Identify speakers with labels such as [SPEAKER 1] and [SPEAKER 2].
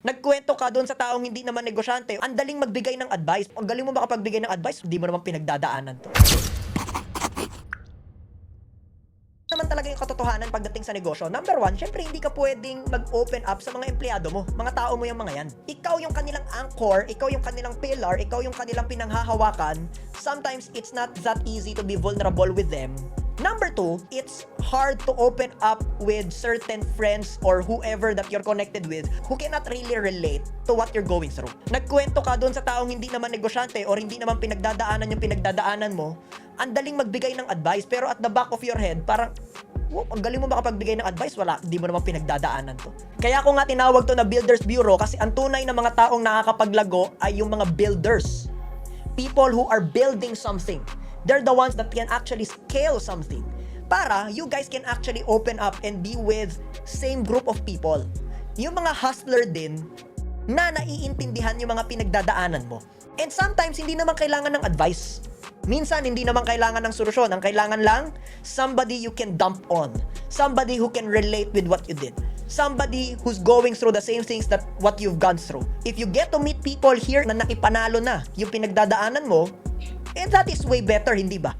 [SPEAKER 1] Nagkwento ka doon sa taong hindi naman negosyante, ang daling magbigay ng advice. Ang galing mo makapagbigay ng advice, hindi mo naman pinagdadaanan to. naman talaga yung katotohanan pagdating sa negosyo. Number one, syempre hindi ka pwedeng mag-open up sa mga empleyado mo. Mga tao mo yung mga yan. Ikaw yung kanilang anchor, ikaw yung kanilang pillar, ikaw yung kanilang pinanghahawakan. Sometimes it's not that easy to be vulnerable with them. Number two, it's hard to open up with certain friends or whoever that you're connected with who cannot really relate to what you're going through. Nagkwento ka doon sa taong hindi naman negosyante or hindi naman pinagdadaanan yung pinagdadaanan mo, ang daling magbigay ng advice pero at the back of your head, parang Wow, ang galing mo makapagbigay ng advice, wala, di mo naman pinagdadaanan to. Kaya ako nga tinawag to na Builders Bureau kasi ang tunay na mga taong nakakapaglago ay yung mga builders. People who are building something. They're the ones that can actually scale something. Para you guys can actually open up and be with same group of people. Yung mga hustler din na naiintindihan yung mga pinagdadaanan mo. And sometimes, hindi naman kailangan ng advice. Minsan, hindi naman kailangan ng solusyon. Ang kailangan lang, somebody you can dump on. Somebody who can relate with what you did. Somebody who's going through the same things that what you've gone through. If you get to meet people here na nakipanalo na yung pinagdadaanan mo, eh that is way better, hindi ba?